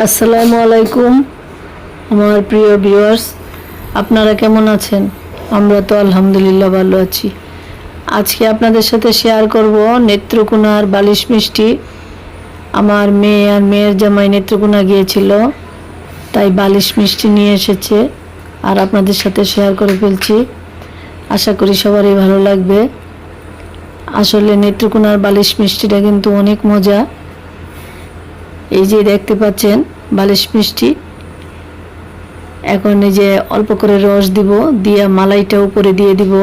আসসালামু আলাইকুম, আমার প্রিয় ভিউয়ার্স আপনারা কেমন আছেন? আমরা তো আলহামদুলিল্লাহ ভালো আছি। আজকে আপনাদের সাথে শেয়ার করব নেত্রকোনার বালিশ মিষ্টি। আমার মেয়ে আর মেয়ের জামাই নেত্রকোনা গিয়েছিল, তাই বালিশ মিষ্টি নিয়ে এসেছে আর আপনাদের সাথে শেয়ার করে ফেলছি। আশা করি সবারই ভালো লাগবে। আসলে নেত্রকোনার বালিশ মিষ্টিটা কিন্তু অনেক মজা। এই যে দেখতে পাচ্ছেন, বালিশ মিষ্টি। এখন এই যে অল্প করে রস দিব, দিয়ে মালাইটা উপরে দিয়ে দিব।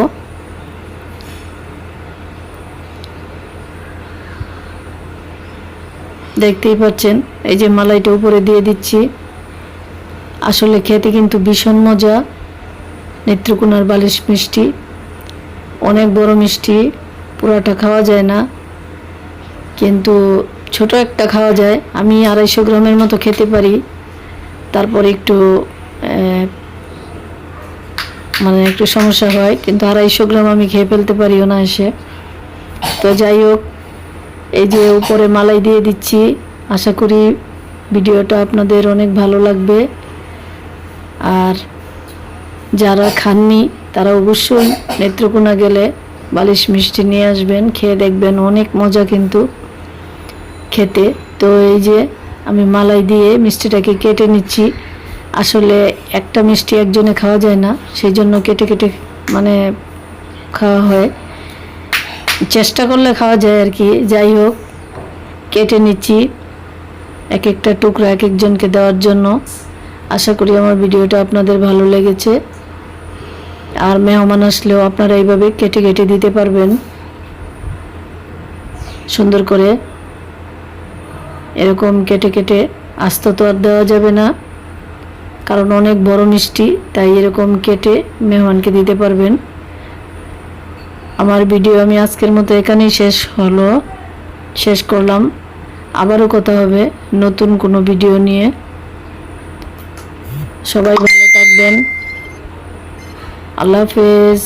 দেখতেই পাচ্ছেন, এই যে মালাইটা উপরে দিয়ে দিচ্ছি। আসলে খেতে কিন্তু ভীষণ মজা, নেত্রকোনার বালিশ মিষ্টি। অনেক বড় মিষ্টি, পুরাটা খাওয়া যায় না। কিন্তু ছোট একটা খাওয়া যায়। আমি আড়াইশো গ্রামের মতো খেতে পারি। তারপর একটু মানে একটু সমস্যা হয়, কিন্তু আড়াইশো গ্রাম আমি খেয়ে ফেলতে পারি না এসে তো যাই হোক, এই যে উপরে মালাই দিয়ে দিচ্ছি। আশা করি ভিডিওটা আপনাদের অনেক ভালো লাগবে। আর যারা খাননি, তারা অবশ্যই নেত্রকোনা গেলে বালিশ মিষ্টি নিয়ে আসবেন, খেয়ে দেখবেন, অনেক মজা কিন্তু। খেতে। তো এই যে আমি মালাই দিয়ে মিষ্টিটাকে কেটে নিচ্ছি। আসলে একটা মিষ্টি একজনে খাওয়া যায় না সেই জন্য কেটে কেটে মানে খাওয়া হয়। চেষ্টা করলে খাওয়া যায় আর কি। যাই হোক, কেটে নিচ্ছি এক একটা টুকরো এক একজনকে দেওয়ার জন্য। আশা করি আমার ভিডিওটা আপনাদের ভালো লেগেছে। আর মেহমান আসলেও আপনারা এইভাবে কেটে কেটে দিতে পারবেন। সুন্দর করে এরকম কেটে কেটে আস্ত তো আর দেওয়া যাবে না। কারণ অনেক বড় মিষ্টি, তাই এরকম কেটে মেহমানকে দিতে পারবেন। আমার ভিডিও আমি আজকের মতো এখানেই শেষ হলো, শেষ করলাম। আবারও কথা হবে নতুন কোনো ভিডিও নিয়ে। সবাই ভালো থাকবেন। আল্লাহ হাফেজ।